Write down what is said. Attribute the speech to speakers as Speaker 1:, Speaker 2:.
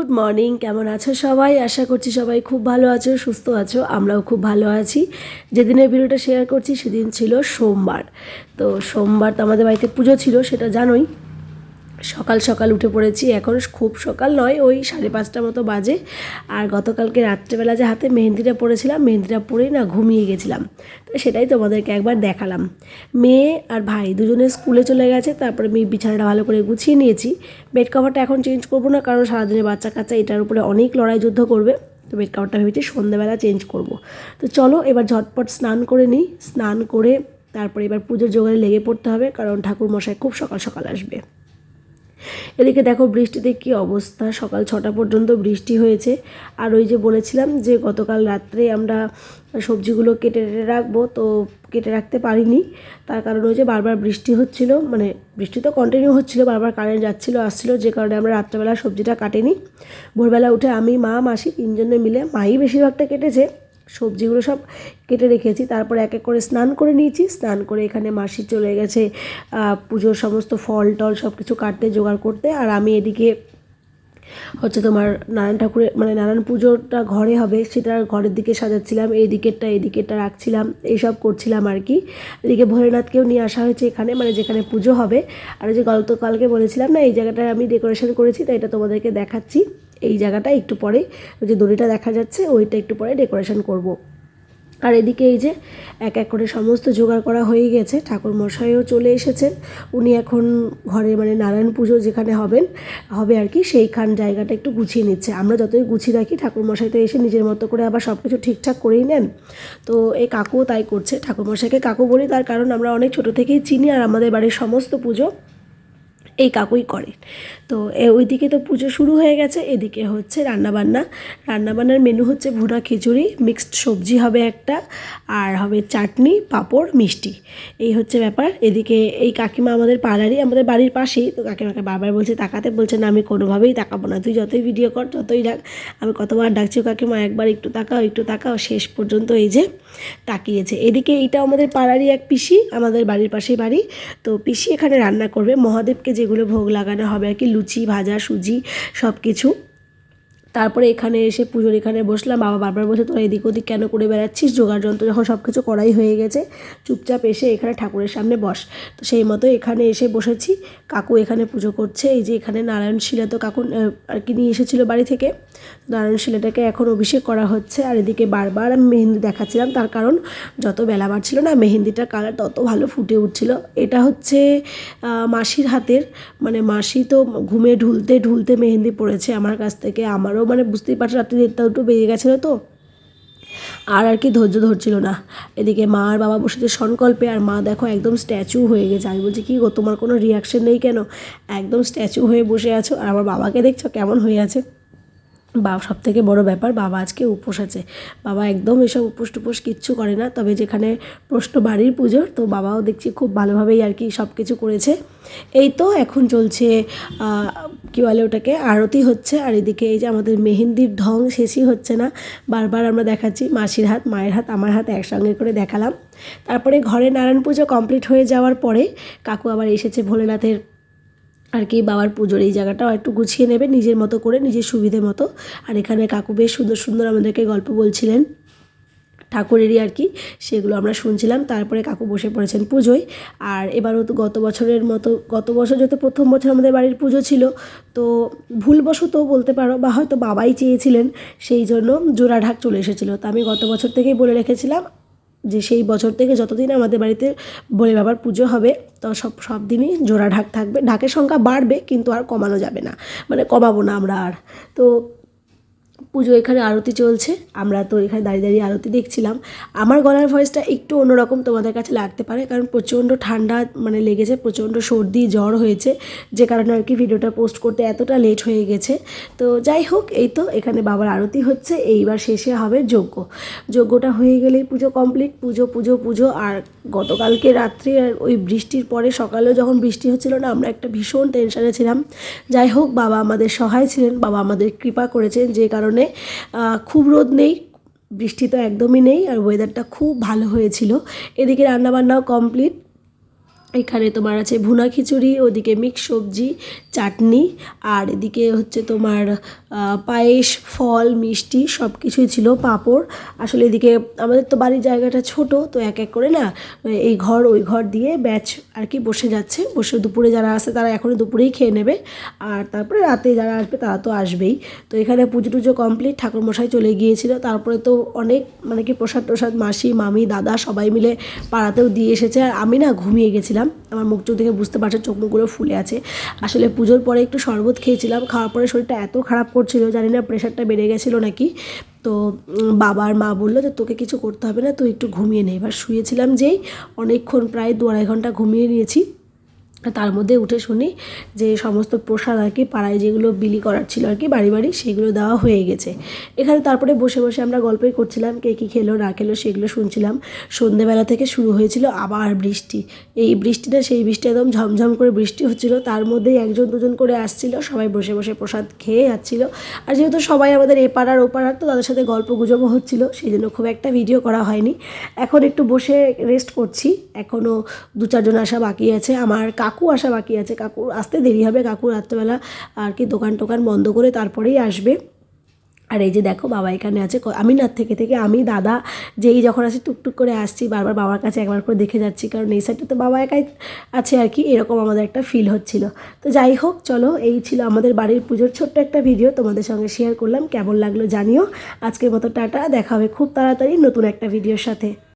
Speaker 1: Good morning. কেমন আছো সবাই? আশা করছি সবাই খুব ভালো আছো, সুস্থ আছো, আমরাও খুব ভালো আছি। যেদিনের ভিডিওটা শেয়ার করছি সেদিন ছিল সোমবার। তো সোমবার তো আমাদের বাড়িতে পুজো ছিল, সেটা জানোই। সকাল সকাল উঠে পড়েছি, এখন খুব সকাল নয়, ওই সাড়ে পাঁচটা মতো বাজে। আর গতকালকে রাত্রেবেলা যে হাতে মেহেন্দিটা পড়েছিলাম মেহেন্দিটা পরেই না ঘুমিয়ে গেছিলাম। তো সেটাই তোমাদেরকে একবার দেখালাম। মেয়ে আর ভাই দুজনে স্কুলে চলে গেছে, তারপরে মেয়ে বিছানাটা ভালো করে গুছিয়ে নিয়েছি। বেড কভারটা এখন চেঞ্জ করব না, কারণ সারাদিনে বাচ্চা কাচ্চা এটার উপরে অনেক লড়াই যুদ্ধ করবে। তো বেড কভারটা ভেবেছি সন্ধ্যেবেলা চেঞ্জ করব। তো চলো এবার ঝটপট স্নান করে নিই। স্নান করে তারপরে এবার পুজোর জোগাড়ে লেগে পড়তে হবে, কারণ ঠাকুর মশাই খুব সকাল সকাল আসবে। এদিকে দেখো বৃষ্টিতে কি অবস্থা? সকাল ছটা পর্যন্ত বৃষ্টি হয়েছে। আর ওই যে বলেছিলাম যে গতকাল রাত্রে আমরা সবজিগুলো কেটে রাখব, তো কেটে রাখতে পারিনি। তার কারণ ওই যে বারবার বৃষ্টি হচ্ছিল মানে বৃষ্টি তো কন্টিনিউ হচ্ছিল, বারবার কারেন্ট যাচ্ছিল, আসছিল, যে কারণে আমরা রাত্রেবেলা সবজিটা কাটিনি। ভোরবেলা উঠে আমি, মা, মাসি তিনজনে মিলে, মাই বেশিরভাগটা কেটেছে। সবজিগুলো সব কেটে রেখেছি। তারপর এক এক করে স্নান করে নিয়েছি। স্নান করে এখানে মাসি চলে গেছে পুজোর সমস্ত ফল টল সব কিছু কাটতে, জোগাড় করতে। আর আমি এদিকে হচ্ছে তোমার নারায়ণ ঠাকুরের মানে নারায়ণ পুজোটা ঘরে হবে, সেটা ঘরের দিকে সাজাচ্ছিলাম, এই দিকেরটা এই দিকেরটা রাখছিলাম, এইসব করছিলাম আর কি। এদিকে ভোলেনাথকেও নিয়ে আসা হয়েছে এখানে মানে যেখানে পুজো হবে। আর যে গতকালকে বলেছিলাম না, এই জায়গাটায় আমি ডেকোরেশন করেছি, তাই এটা তোমাদেরকে দেখাচ্ছি। এই জায়গাটা একটু পরে যে দড়িটা দেখা যাচ্ছে, ওইটা একটু পরে ডেকোরেশন করব। আর এদিকে এই যে এক এক করে সমস্ত জোগাড় করা হয়ে গেছে, ঠাকুর মশাইও চলে এসেছেন। উনি এখন ঘরে মানে নারায়ণ পুজো যেখানে হবেন, হবে আর কি, সেইখান জায়গাটা একটু গুছিয়ে নিচ্ছে। আমরা যতই গুছিয়ে রাখি, ঠাকুর মশাই তো এসে নিজের মতো করে আবার সব কিছু ঠিকঠাক করেই নেন। তো এই কাকুও তাই করছে। ঠাকুর মশাইকে কাকু বলি, তার কারণ আমরা অনেক ছোট থেকেই চিনি, আর আমাদের বাড়ির সমস্ত পুজো এই কাকুই করে। তো ওইদিকে তো পুজো শুরু হয়ে গেছে, এদিকে হচ্ছে রান্নাবান্না। রান্নাবান্নার মেনু হচ্ছে ভুনা খিচুড়ি মিক্সড সবজি হবে একটা, আর হবে চাটনি, পাঁপড়, মিষ্টি। এই হচ্ছে ব্যাপার। এদিকে এই কাকিমা আমাদের পাড়ারই, আমাদের বাড়ির পাশেই। তো কাকিমাকে বারবার বলছে, তাকাতে বলছে না, আমি কোনোভাবেই তাকাবো না। তুই যতই ভিডিও কর, ততই ডাক আমি কতবার ডাকছি "ও কাকিমা, একবার একটু তাকাও একটু তাকাও। শেষ পর্যন্ত এই যে তাকিয়েছে। এদিকে এইটা আমাদের পাড়ারই এক পিসি, আমাদের বাড়ির পাশেই বাড়ি। তো পিসি এখানে রান্না করবে। মহাদেবকে যেগুলো ভোগ লাগানো হবে আর কি লুচি ভাজা সুজি সব কিছু তারপরে এখানে এসে পুজোর এখানে বসলাম, বাবা বারবার বসে তোরা এদিক ওদিক কেন করে বেড়াচ্ছিস? জোগাড় যন্ত্র যখন সব কিছু করাই হয়ে গেছে, চুপচাপ এসে এখানে ঠাকুরের সামনে বস। তো সেই মতো এখানে এসে বসেছি। কাকু এখানে পুজো করছে, এই যে এখানে নারায়ণ শিলা তো কাকু আর কি নিয়ে এসেছিল বাড়ি থেকে। নারায়ণ শিলাটাকে এখন অভিষেক করা হচ্ছে, আর এদিকে বারবার আমি মেহেন্দি দেখাচ্ছিলাম। তার কারণ যত বেলা বাড়ছিল না, মেহেন্দিটার কালার তত ভালো ফুটে উঠছিল। এটা হচ্ছে মাসির হাতের মানে মাসি তো ঘুমে ঢুলতে ঢুলতে মেহেন্দি পড়েছে আমার কাছ থেকে, আমারও মানে বুঝতেই পারছ রাত্রি দেড়টা দুটো বেজে গেছিল তো। আর আর কি ধৈর্য ধরছিল না। এদিকে মা আর বাবা বসেছে সংকল্পে, আর মা দেখো একদম স্ট্যাচু হয়ে গেছে। আমি বলছি, কি গো, তোমার কোনো রিয়াকশন নেই কেন? একদম স্ট্যাচু হয়ে বসে আছো। আর আমার বাবাকে দেখছ কেমন হয়ে আছে? বাবা সব থেকে বড় ব্যাপার, বাবা আজকে উপোস আছে। বাবা একদম এসব উপোস টুপোস কিচ্ছু করে না। তবে যেখানে প্রশ্ন বাড়ির পুজোর, তো বাবাও দেখছি খুব ভালোভাবেই আর কি সব কিছু করেছে। এই তো এখন চলছে কী বলে ওটাকে? আরতি হচ্ছে। আর এদিকে এই যে আমাদের মেহেন্দির ঢং শেষই হচ্ছে না। বারবার আমরা দেখাচ্ছি মাসির হাত, মায়ের হাত, আমার হাত একসঙ্গে করে দেখালাম। তারপরে ঘরে নারায়ণ পুজো কমপ্লিট হয়ে যাওয়ার পরে কাকু আবার এসেছে ভোলেনাথের আর কি বাবার পুজোর এই জায়গাটাও একটু গুছিয়ে নেবে নিজের মতো করে, নিজের সুবিধে মতো। আর এখানে কাকু বেশ সুন্দর সুন্দর আমাদেরকে গল্প বলছিলেন। ঠাকুরেরই আর কি, সেগুলো আমরা শুনছিলাম। তারপরে কাকু বসে পড়েছেন পুজোয়। আর এবারও তো গত বছরের মতো, গত বছর যেহেতু প্রথম বছর আমাদের বাড়ির পুজো ছিল, তো ভুলবশত বলতে পারো বা হয়তো বাবাই চেয়েছিলেন, সেই জন্য জোড়া ঢাক চলে এসেছিল। তো আমি গত বছর থেকেই বলে রেখেছিলাম যে সেই বছর থেকে যতদিন আমাদের বাড়িতে বলে বাবার পুজো হবে, তো সব সব দিনই জোড়া ঢাক থাকবে। ঢাকের সংখ্যা বাড়বে, কিন্তু আর কমানো যাবে না। মানে কমাবো না আমরা আর। তো পুজো এখানে আরতি চলছে। আমরা তো এখানে দাঁড়িয়ে দাঁড়িয়ে আরতি দেখছিলাম। আমার গলার ভয়েসটা একটু অন্যরকম তোমাদের কাছে লাগতে পারে, কারণ প্রচণ্ড ঠান্ডা মানে লেগেছে, প্রচণ্ড সর্দি, জ্বর হয়েছে, যে কারণে আর কি ভিডিওটা পোস্ট করতে এতটা লেট হয়ে গেছে। তো যাই হোক, এই তো এখানে বাবার আরতি হচ্ছে, এইবার শেষে হবে যজ্ঞ। যজ্ঞটা হয়ে গেলেই পুজো কমপ্লিট পুজো পুজো পুজো, আর গতকালকে রাত্রে আর ওই বৃষ্টির পরে সকালেও যখন বৃষ্টি হচ্ছিল না, আমরা একটা ভীষণ টেনশনে ছিলাম। যাই হোক, বাবা আমাদের সহায় ছিলেন, বাবা আমাদের কৃপা করেছেন, যে কারণে আহ, খুব রোদ নেই বৃষ্টি তো একদমই নেই আর ওয়েদারটা খুব ভালো হয়েছিল। এদিকে রান্নাবান্নাও কমপ্লিট এখানে তোমার আছে ভুনা খিচুড়ি, ওদিকে মিক্স সবজি, চাটনি, আর এদিকে হচ্ছে তোমার পায়েস, ফল, মিষ্টি সব কিছুই ছিল, পাঁপড়। আসলে এদিকে আমাদের তো বাড়ির জায়গাটা ছোট, তো এক এক করে না, এই ঘর, ওই ঘর দিয়ে ব্যাচ আর কি বসে যাচ্ছে। বসে দুপুরে যারা আসে তারা এখনই দুপুরেই খেয়ে নেবে। আর তারপরে রাতে যারা আসবে তারা তো আসবেই। তো এখানে পুজো টুজো কমপ্লিট ঠাকুরমশাই চলে গিয়েছিল। তারপরে তো অনেক মানে কি প্রসাদ প্রসাদ মাসি, মামি, দাদা সবাই মিলে পাড়াতেও দিয়ে এসেছে। আর আমি না ঘুমিয়ে গেছিলাম। আমার মুখ চোখ দেখে বুঝতে পারছ চোখ মুখগুলো ফুলে আছে। আসলে পুজোর পরে একটু শরবত খেয়েছিলাম। খাওয়ার পরে শরীরটা এত খারাপ করছিল, জানি না প্রেশারটা বেড়ে গেছিল নাকি। তো বাবার মা বলল যে, তোকে কিছু করতে হবে না, তুই একটু ঘুমিয়ে নে। এবার শুয়েছিলাম যেই, অনেকক্ষণ প্রায় দু আড়াই ঘণ্টা ঘুমিয়ে নিয়েছি। তার মধ্যে উঠে শুনি যে সমস্ত প্রসাদ আর কি পাড়ায় যেগুলো বিলি করার ছিল আর কি, বাড়ি বাড়ি সেগুলো দেওয়া হয়ে গেছে। এখানে তারপরে বসে বসে আমরা গল্পই করছিলাম, কে কী খেলো, না খেলো সেগুলো শুনছিলাম। সন্ধেবেলা থেকে শুরু হয়েছিল আবার বৃষ্টি। এই বৃষ্টিটা, সেই বৃষ্টি একদম ঝমঝম করে বৃষ্টি হচ্ছিল। তার মধ্যেই একজন দুজন করে আসছিল, সবাই বসে বসে প্রসাদ খেয়ে যাচ্ছিল। আর যেহেতু সবাই আমাদের এ পাড়ার ও পাড়ার, তো তাদের সাথে গল্প গুজবও হচ্ছিল, সেই জন্য খুব একটা ভিডিও করা হয়নি। এখন একটু বসে রেস্ট করছি। এখনও দু চারজন আসা বাকি আছে। আমার কাকু আসা বাকি আছে। কাকু আসতে দেরি হবে, কাকু রাত্রেবেলা আর কি দোকান টোকান বন্ধ করে তারপরেই আসবে। আর এই যে দেখো বাবা এখানে আছে আমি না থেকে থেকে আমি, দাদা যেই যখন আসি টুকটুক করে আসছি, বারবার বাবার কাছে একবার করে দেখে যাচ্ছি, কারণ এই সাইডটা তো বাবা একাই আছে আর কি, এরকম আমাদের একটা ফিল হচ্ছিল। তো যাই হোক, চলো এই ছিল আমাদের বাড়ির পুজোর ছোট্ট একটা ভিডিও তোমাদের সঙ্গে শেয়ার করলাম, কেমন লাগল জানিও। আজকের মতো টাটা, দেখা হবে খুব তাড়াতাড়ি নতুন একটা ভিডিওর সাথে।